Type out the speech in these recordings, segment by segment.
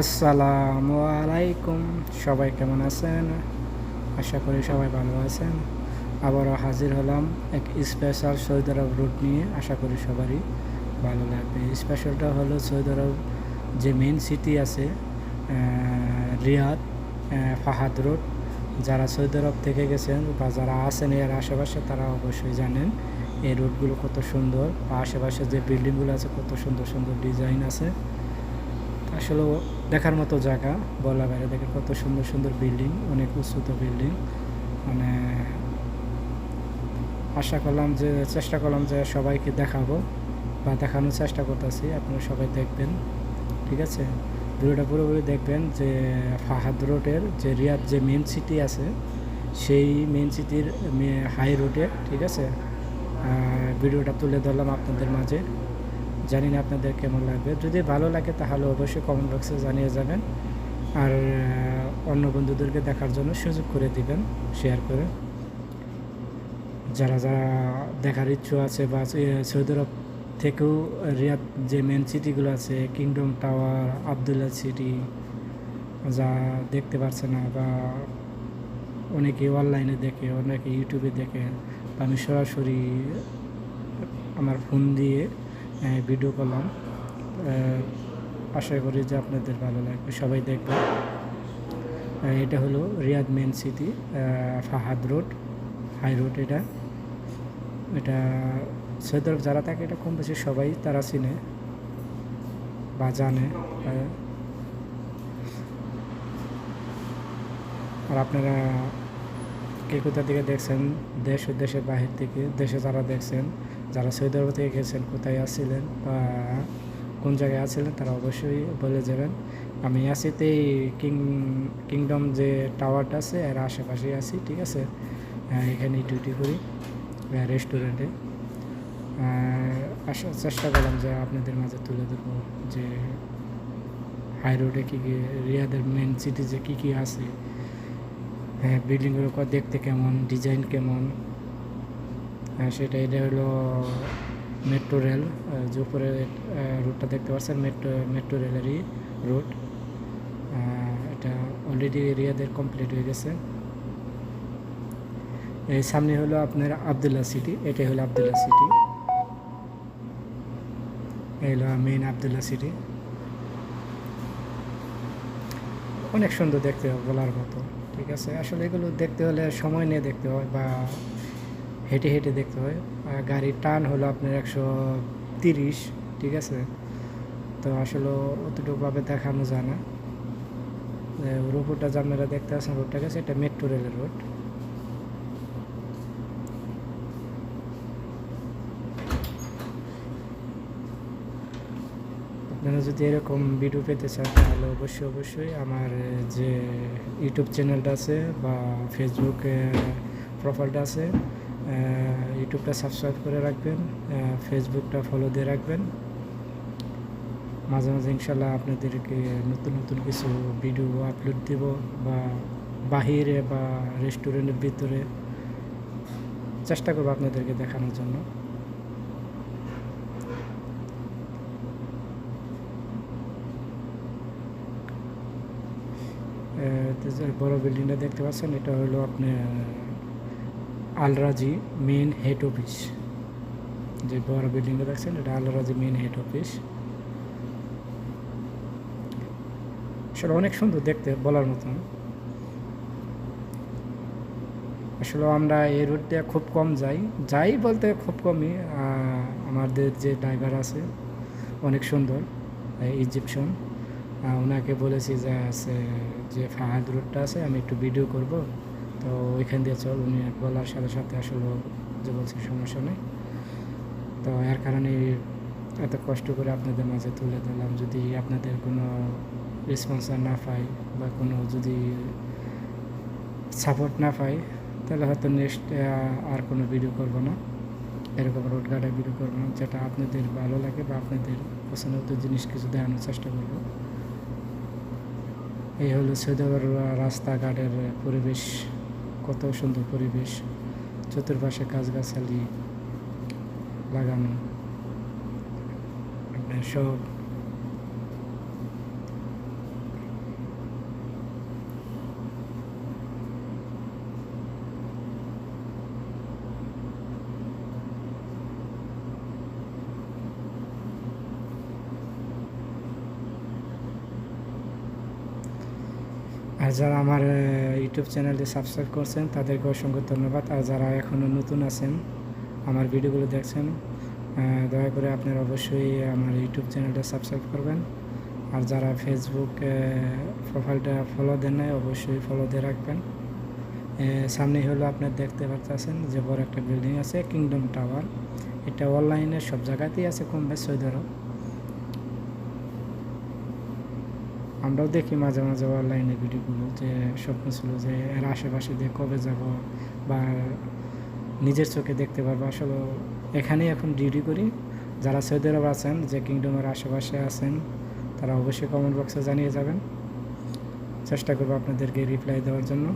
আসসালামু আলাইকুম। সবাই কেমন আছেন? আশা করি সবাই ভালো আছেন। আবারও হাজির হলাম এক স্পেশাল সৌদি আরব রুট নিয়ে। আশা করি সবারই ভালো লাগবে। স্পেশালটা হলো সৌদি আরব যে মেন সিটি আছে রিয়াদ ফাহাদ রোড যারা সৌদি আরব থেকে গেছেন বা যারা আছেন এর আশেপাশে তারা অবশ্যই জানেন এই রুটগুলো কত সুন্দর। বা আশেপাশে যে বিল্ডিংগুলো আছে কত সুন্দর সুন্দর ডিজাইন আছে। আসলে দেখার মতো জায়গা, বলা বাইরে দেখে কত সুন্দর সুন্দর বিল্ডিং অনেক উচ্চত বিল্ডিং মানে আশা করলাম যে, চেষ্টা করলাম যে সবাইকে দেখাবো বা দেখানোর চেষ্টা করতেছি, আপনারা সবাই দেখবেন, ঠিক আছে? ভিডিওটা পুরোপুরি দেখবেন যে ফাহাদ রোডের যে রিয়াদ যে মেন সিটি আছে, সেই মেন সিটির হাই রোডে ঠিক আছে? ভিডিওটা তুলে ধরলাম আপনাদের মাঝে। জানি না আপনাদের কেমন লাগবে। যদি ভালো লাগে তাহলে অবশ্যই কমেন্ট বক্সে জানিয়ে যাবেন। আর অন্য বন্ধুদেরকে দেখার জন্য সুযোগ করে দিবেন শেয়ার করে। যারা যারা দেখার ইচ্ছু আছে বা সৌদি আরব থেকেও রিয়াদ যে মেন সিটিগুলো আছে কিংডম টাওয়ার আবদুল্লা সিটি যা দেখতে পারছে না বা অনেকে অনলাইনে দেখে, অনেকে ইউটিউবে দেখে, আমি সরাসরি আমার ফোন দিয়ে ভিডিও করলাম। আশা করি যে আপনাদের ভালো লাগবে, সবাই দেখবে এটা হলো Riyadh main city Fahad road, high road এটা। এটা সৌদি আরব যারা থাকে এটা কম বেশি সবাই তারা চিনে বা জানে। আর আপনারা কে কোথা থেকে দেখছেন, দেশ ও দেশের বাহির থেকে, দেশে যারা দেখছেন যারা সৌদি আরব থেকে গেছেন, কোথায় আসছিলেন বা কোন জায়গায় আছিলেন তারা অবশ্যই বলে যাবেন। আমি এই কিং, কিংডম যে টাওয়ারটা আছে, এর আশেপাশেই আছি, ঠিক আছে? এখানে ডিউটি করি রেস্টুরেন্টে আশা, চেষ্টা করলাম যে আপনাদের মাঝে তুলে ধরবো যে হাই রোডে কী কী, রিয়াদের মেন সিটি যে কী কী আছে। হ্যাঁ বিল্ডিংগুলো দেখতে কেমন ডিজাইন কেমন? সেটা এটা হলো মেট্রো রেল যে উপরে রুটটা দেখতে পাচ্ছেন মেট্রো মেট্রো রেলেরই রুট এটা অলরেডি এরিয়াদের কমপ্লিট হয়ে গেছে। এই সামনে হলো আপনার আবদুল্লা সিটি এটাই হলো আবদুল্লা সিটি এই হলো মেইন আবদুল্লা সিটি অনেক সুন্দর দেখতে হবে বলার মতো, ঠিক আছে? আসলে এগুলো দেখতে হলে সময় নিয়ে দেখতে হয় বা হেঁটে হেঁটে দেখতে হয়। আর গাড়ির টান হলো আপনার একশো তিরিশ, ঠিক আছে? তো আসলে অতটুকুভাবে দেখানো যায় না। রোডটা যে দেখতে পাচ্ছেন রোডটা গেছে এটা মেট্রো রেলের রোড। আপনারা যদি এরকম ভিডিও পেতে চান, তাহলে অবশ্যই অবশ্যই আমার যে ইউটিউব চ্যানেলটা আছে বা ফেসবুক প্রোফাইলটা আছে ইউটিউবটা সাবস্ক্রাইব করে রাখবেন ফেসবুকটা ফলো দিয়ে রাখবেন। মাঝে মাঝে ইনশাল্লাহ আপনাদেরকে নতুন নতুন কিছু ভিডিও আপলোড দেব বা বাহিরে বা রেস্টুরেন্টের ভিতরে। চেষ্টা করব আপনাদেরকে দেখানোর জন্য। বড় বিল্ডিংটা দেখতে পাচ্ছেন, এটা হলো আপনার আলরাজি মেন হেড অফিস। যে বড় বিল্ডিংটা দেখছেন, এটা আলরাজি মেন হেড অফিস। আসলে অনেক সুন্দর দেখতে, বলার মতন আসলে আমরা এই রুট দিয়ে খুব কম যাই। যাই বলতে খুব কমই আমাদের যে ড্রাইভার আছে, অনেক সুন্দর ইজিপশন ওনাকে বলেছি যে, আছে, যে ফাহাদ রুটটা আছে, আমি একটু ভিডিও করব। তো ওইখান দিয়ে চল, উনি এক বলার সাথে সাথে আসলে, যে বলছে সমস্যা নেই তো এর কারণে এত কষ্ট করে আপনাদের মাঝে তুলে দিলাম যদি আপনাদের কোনো রেসপন্সার না পাই বা কোনো যদি সাপোর্ট না পাই তাহলে হয়তো নেক্সট আর কোনো ভিডিও করব না। এরকম রোড গার্ডে ভিডিও করব না, যেটা আপনাদের ভালো লাগে বা আপনাদের পছন্দ জিনিস কিছু দেখানোর চেষ্টা করব। এই হলো সৈদাবার রাস্তাঘাটের পরিবেশ। কত সুন্দর পরিবেশ চতুর্পাশে গাছগাছালি লাগানো। আপনার সব আর যারা আমার ইউটিউব চ্যানেলটি সাবস্ক্রাইব করছেন, তাদেরকে অসংখ্য ধন্যবাদ। আর যারা এখনও নতুন আছেন, আমার ভিডিওগুলো দেখছেন দয়া করে আপনারা অবশ্যই আমার ইউটিউব চ্যানেলটা সাবস্ক্রাইব করবেন। আর যারা ফেসবুক প্রোফাইলটা ফলো দেন নাই, অবশ্যই ফলো দিয়ে রাখবেন। সামনে হলো আপনার দেখতে পাচ্ছেন যে বড় একটা বিল্ডিং আছে কিংডম টাওয়ার এটা অনলাইনে সব জায়গাতেই আছে কম বেশ সৌদি আমরাও দেখি মাঝে মাঝে অনলাইনে ভিডিওগুলো যে স্বপ্ন ছিল যে এর আশেপাশে দিয়ে কবে যাব বা নিজের চোখে দেখতে পারব। আসলে এখানেই এখন ডিউটি করি। যারা সৌদি আরব আছেন, যে কিংডমের আশেপাশে আছেন, তারা অবশ্যই কমেন্ট বক্সে জানিয়ে যাবেন। চেষ্টা করব আপনাদেরকে রিপ্লাই দেওয়ার জন্য।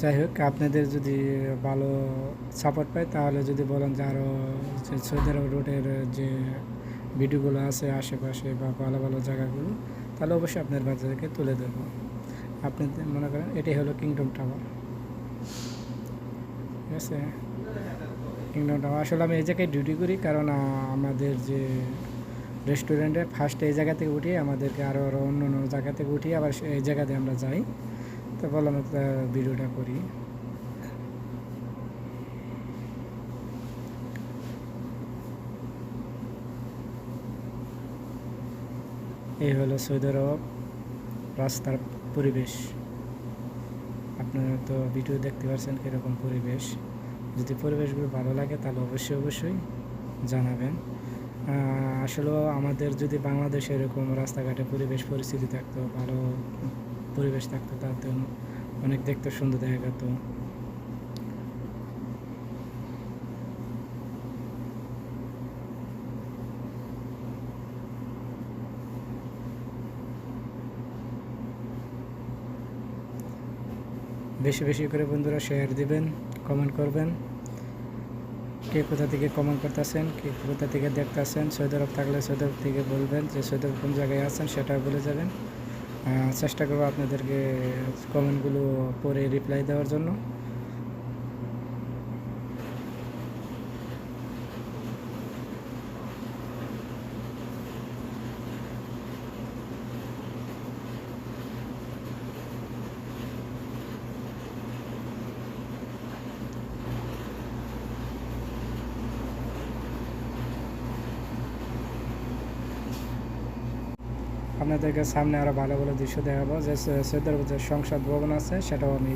যাই হোক, আপনাদের যদি ভালো সাপোর্ট পাই তাহলে যদি বলেন যে আরও যে রোডের যে ভিডিওগুলো আছে, আশেপাশে বা ভালো ভালো জায়গাগুলো, তাহলে অবশ্যই আপনার বাচ্চাদেরকে তুলে ধরবো। আপনি মনে করেন এটাই হলো কিংডম টাওয়ার ঠিক আছে? কিংডম টাওয়ার আসলে আমি এই জায়গায় ডিউটি করি, কারণ আমাদের যে রেস্টুরেন্টে ফার্স্ট এই জায়গা থেকে উঠিয়ে আমাদেরকে আরও আরও অন্য অন্য জায়গা থেকে উঠিয়ে আবার এই জায়গাতে আমরা যাই। তো বললাম একটা ভিডিওটা করি। এই হলো সৌদি রাস্তার পরিবেশ। আপনারা তো ভিডিও দেখতে পাচ্ছেন কীরকম পরিবেশ। যদি পরিবেশগুলো ভালো লাগে তাহলে অবশ্যই অবশ্যই জানাবেন। আহ, আসলেও আমাদের যদি বাংলাদেশে এরকম রাস্তাঘাটে পরিবেশ পরিস্থিতি থাকতো ভালো পরিবেশ থাকতো তাতে অনেক দেখতে সুন্দর দেখা যেত বেশি বেশি করে বন্ধুরা শেয়ার দিবেন কমেন্ট করবেন। কে কোথা থেকে কমেন্ট করতেছেন, কে কোথা থেকে দেখতেছেন সৌদি আরব থাকলে সৌদি আরব থেকে বলবেন যে সৌদি আরব কোন জায়গায় আছেন সেটাও বলে যাবেন। চেষ্টা করব আপনাদেরকে কমেন্টগুলো পরে রিপ্লাই দেওয়ার জন্য। আপনাদেরকে সামনে আরও ভালো ভালো দৃশ্য দেখাবো। যে সৈদার যে সংসদ ভবন আছে, সেটাও আমি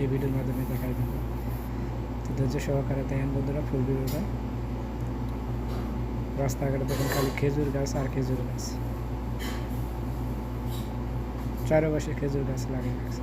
এই ভিডিওর মাধ্যমে দেখাই দেবো। তো ধৈর্য সহকারে দেখেন বন্ধুরা, ফুল ভিডিওটা। রাস্তাঘাটে দেখেন খালি খেজুর গাছ আর খেজুর গাছ। চারপাশে খেজুর গাছ লাগিয়ে গেছে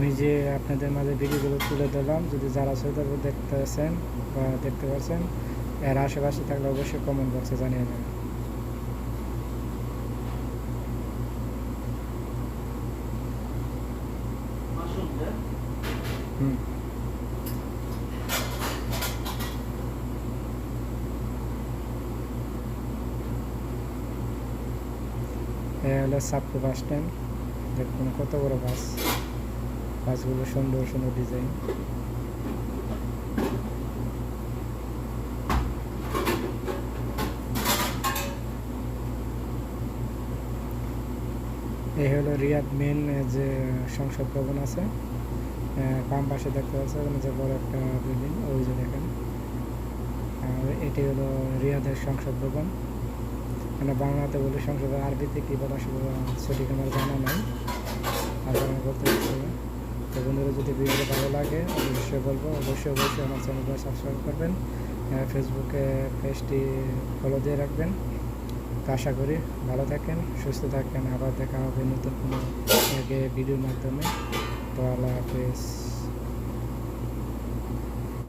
আমি যে আপনাদের মাঝে ভিডিওগুলো তুলে দিলাম যদি যারা সৌদি আরব দেখতে আছেন বা দেখতে পাচ্ছেন এর আশেপাশে থাকলে অবশ্যই কমেন্ট বক্সে জানিয়ে দেবেন। হুম। হলো সাপকো বাস স্ট্যান্ড। দেখুন কত বড় বাস। বাসগুলো সুন্দর সুন্দর ডিজাইন এই হলো রিয়াদ মেন যে সংসদ ভবন আছে। বাম পাশে দেখতে পাচ্ছেন ওখানে যে বড় একটা বিল্ডিং ওই যে দেখেন। আর এটি হলো রিয়াদের সংসদ ভবন। মানে বাংলাতে বলে সংসদ আরবিতে কী বলা সঠিক আমার জানা নাই। আর বলতে। তো বন্ধুরা, যদি ভিডিওটা ভালো লাগে, অবশ্যই বলব, অবশ্যই অবশ্যই আমার চ্যানেলটা সাবস্ক্রাইব করবেন। ফেসবুকে পেজটি ফলো দিয়ে রাখবেন। তো আশা করি ভালো থাকেন, সুস্থ থাকেন। আবার দেখা হবে নতুন কোনো ভিডিওর মাধ্যমে। তো আল্লাহ হাফেজ।